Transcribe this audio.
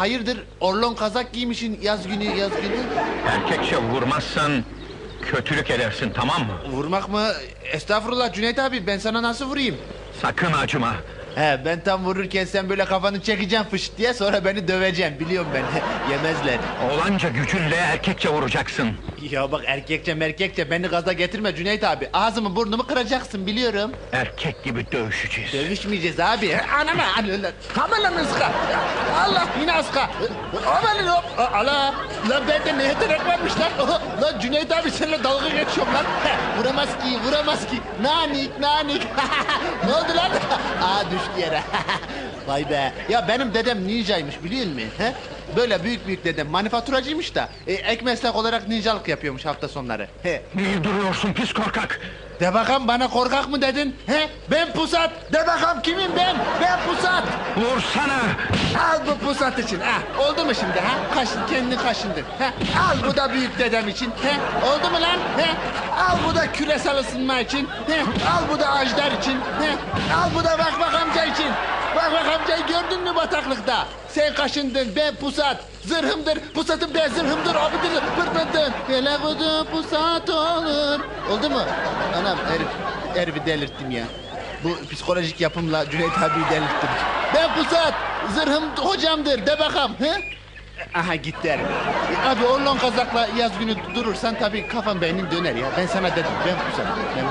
Hayırdır orlon kazak giymişin yaz günü yaz günü? Erkekçe vurmazsan kötülük edersin tamam mı? Vurmak mı? Estağfurullah Cüneyt abi ben sana nasıl vurayım? Sakın acıma. He ben tam vururken sen böyle kafanı çekeceksin fış diye sonra beni döveceksin biliyorum ben yemezler. Oğlanca gücünle erkekçe vuracaksın. Ya bak erkekçe merkekçe beni gaza getirme Cüneyt abi ağzımı burnumu kıracaksın biliyorum. Erkek gibi dövüşeceğiz. Dövüşmeyeceğiz abi. Anama alıyorlar. Kamelan ıska. Allah yine ıska. Aman hop. Allah. Lan bende ne yetenek varmış lan. Lan Cüneyt abi seninle dalga geçiyorum lan. Vuramaz ki vuramaz ki. Nanik nanik. ne oldu lan? Düştü yere. Vay be. Ya benim dedem ninjaymış biliyor musun? He? Böyle büyük büyük dedem manifaturacıymış da e, ek meslek olarak ninjalık yapıyormuş hafta sonları. He. Niye duruyorsun pis korkak? De bakalım bana korkak mı dedin? He? Ben pusat. De bakalım kimim ben? Ben pusat. Vursana! Al bu pusat için. Ha, oldu mu şimdi ha? Kaşın kendini kaşındın. Ha? Al bu da büyük dedem için. He? Oldu mu lan? He? Al bu da küresel ısınma için. He? Al bu da ajdar için. He? Al bu da bak bak amca için. Bak bak amcayı gördün mü bataklıkta? Sen kaşındın, ben pusat. Zırhımdır, pusatım ben zırhımdır, abidir, pırpırdın. Hele kudu pusat olur. Oldu mu? Anam herif, herifi delirttim ya. Bu psikolojik yapımla Cüneyt abiyi delirttim. Ben pusat, zırhım hocamdır, de bakalım. He? Aha gitti herif. E, Abi orlon kazakla yaz günü durursan tabii kafam beynin döner ya. Ben sana dedim, ben pusat. Ben